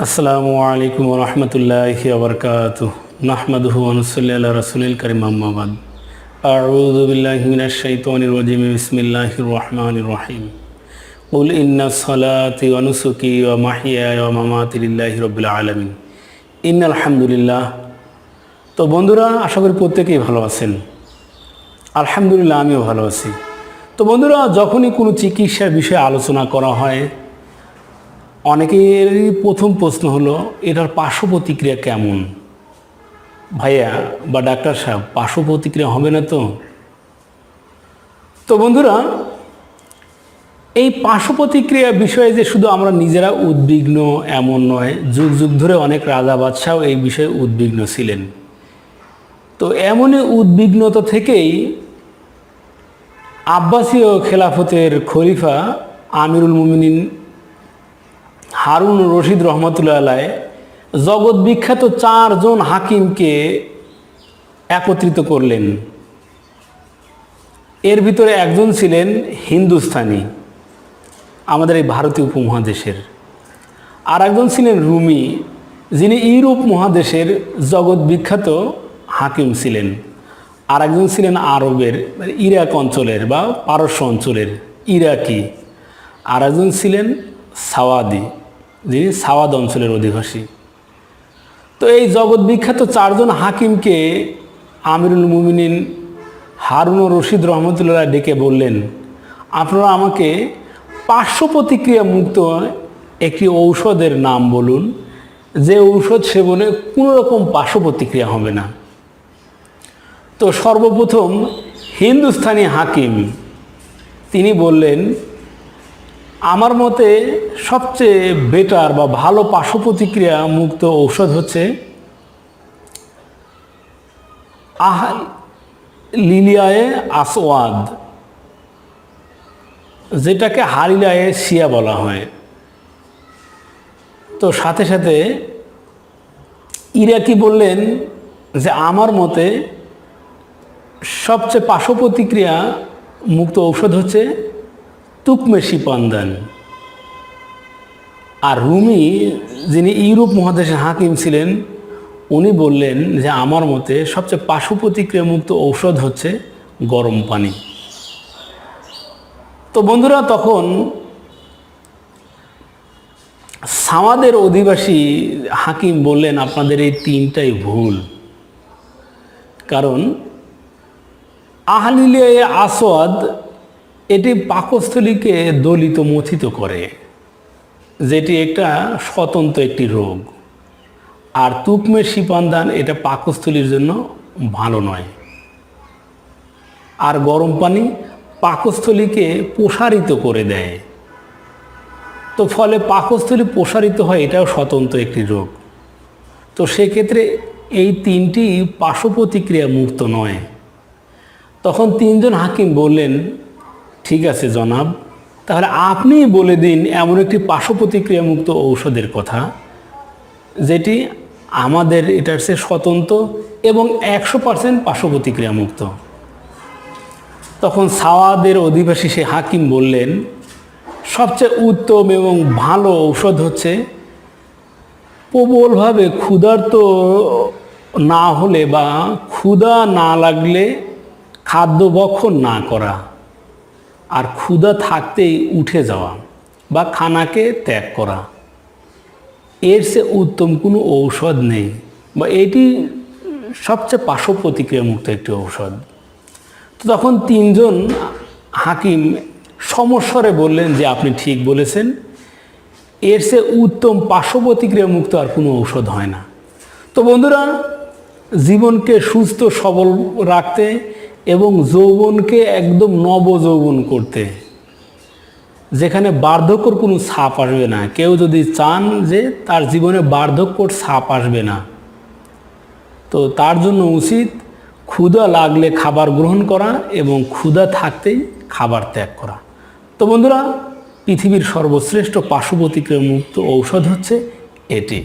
আসসালামু আলাইকুম রহমতুল্লাহি আবরকাত নাহমাদুহু আনুসল্লি আল্লাহ রসুলিল করিম আহমাবাদ أعوذ بالله من الشيطان الرجيم بسم الله الرحمن الرحيم قل إن صلاتي ونسكي ومحياي ومماتي لله رب العالمين إن الحمد لله তো বন্ধুরা আশা করি প্রত্যেকেই ভালো আছেন আলহামদুলিল্লাহ আমিও ভালো আছি তো বন্ধুরা যখনই কোনো চিকিৎসার বিষয়ে আলোচনা করা হয় অনেকেরই প্রথম প্রশ্ন হলো, এটার পার্শ্ব প্রতিক্রিয়া কেমন? ভাইয়া বা ডাক্তার সাহেব পার্শ্ব প্রতিক্রিয়া হবে না তো? তো বন্ধুরা, এই পার্শ্ব প্রতিক্রিয়া বিষয়ে যে শুধু আমরা নিজেরা উদ্বিগ্ন এমন নয়, যুগ যুগ ধরে অনেক রাজা বাদশাও এই বিষয়ে উদ্বিগ্ন ছিলেন। তো এমনই উদ্বিগ্নতা থেকেই আব্বাসীয় খেলাফতের খলিফা আমিরুল মুমিনিন হারুন রশিদ রহমতুল্লাহ জগৎ বিখ্যাত চারজন হাকিমকে একত্রিত করলেন। এর ভিতরে একজন ছিলেন হিন্দুস্তানি, আমাদের এই ভারতীয় উপমহাদেশের। আর একজন ছিলেন রুমি, যিনি ইউরোপ মহাদেশের জগৎ বিখ্যাত হাকিম ছিলেন। আর একজন ছিলেন আরবের মানে ইরাক অঞ্চলের বা পারস্য অঞ্চলের, ইরাকি। আর একজন ছিলেন সাওয়াদি। যিনি সাওয়াদ অঞ্চলের অধিবাসী। তো এই জগৎ বিখ্যাত চারজন হাকিমকে আমিরুল মুমিনিন হারুন রশিদ রহমতুল্লাহ ডেকে বললেন, আপনারা আমাকে পার্শ্ব প্রতিক্রিয়া মুক্ত একটি ঔষধের নাম বলুন, যে ঔষধ সেবনে কোনো রকম পার্শ্ব প্রতিক্রিয়া হবে না। তো সর্বপ্রথম হিন্দুস্তানি হাকিম তিনি বললেন আমার মতে সবচেয়ে বেটার বা ভালো পার্শ্ব প্রতিক্রিয়া মুক্ত ঔষধ হচ্ছে আহ, লিলিয়ায়ে আসওয়াদ, যেটাকে হারিলায়ে শিয়া বলা হয়। তো সাথে সাথে ইরাকি বললেন যে আমার মতে সবচেয়ে পার্শ্ব প্রতিক্রিয়া মুক্ত ঔষধ হচ্ছে তুকমেশি পান্দান আর রুমি, যিনি ইউরোপ মহাদেশের হাকিম ছিলেন, উনি বললেন যে আমার মতে সবচেয়ে পার্শ্ব প্রতিক্রিয়া মুক্ত ঔষধ হচ্ছে গরম পানি। তো বন্ধুরা, তখন সামাদের অধিবাসী হাকিম বললেন, আপনাদের এই তিনটাই ভুল। কারণ আহলিলে আসওয়াদ এটি পাকস্থলীকে দলিত মথিত করে, যেটি একটা স্বতন্ত্র একটি রোগ। আর তুকমের শিপানদান এটা পাকস্থলীর জন্য ভালো নয়। আর গরম পানি পাকস্থলীকে প্রসারিত করে দেয়। তো ফলে পাকস্থলী প্রসারিত হয়, এটাও স্বতন্ত্র একটি রোগ। তো সেক্ষেত্রে এই তিনটি পার্শ্ব প্রতিক্রিয়া মুক্ত নয়। তখন তিনজন হাকিম বললেন ঠিক আছে জনাব। তাহলে আপনি বলে দিন এমন একটি পার্শ্ব প্রতিক্রিয়া মুক্ত ঔষধের কথা, যেটি আমাদের এটার সে স্বতন্ত্র এবং একশো পার্সেন্ট পার্শ্ব প্রতিক্রিয়া মুক্ত তখন সাওয়াদের অধিবাসী সে হাকিম বললেন, সবচেয়ে উত্তম এবং ভালো ঔষধ হচ্ছে প্রবলভাবে ক্ষুধার্ত না হলে বা ক্ষুধা না লাগলে খাদ্য ভক্ষণ না করা। আর ক্ষুধা থাকতেই উঠে যাওয়া বা খানাকে ত্যাগ করা। এর সে উত্তম কোনো ঔষধ নেই বা এটি সবচেয়ে পার্শ্ব প্রতিক্রিয়া মুক্ত একটি ঔষধ। তো তখন তিনজন হাকিম সমস্বরে বললেন যে আপনি ঠিক বলেছেন, এর সে উত্তম পার্শ্ব প্রতিক্রিয়া মুক্ত আর কোনো ঔষধ হয় না। তো বন্ধুরা, জীবনকে সুস্থ সবল রাখতে এবং যৌবনকে একদম নব যৌবন করতে। যেখানে বার্ধক্যর কোনো ছাপ আসবে না। কেউ যদি চান যে তার জীবনে বার্ধক্যর ছাপ আসবে না। তো তার জন্য উচিত ক্ষুধা লাগলে খাবার গ্রহণ করা এবং ক্ষুধা থাকতেই খাবার ত্যাগ করা। তো বন্ধুরা, পৃথিবীর সর্বশ্রেষ্ঠ পার্শ্ব প্রতিক্রিয়া মুক্ত ঔষধ হচ্ছে এটি।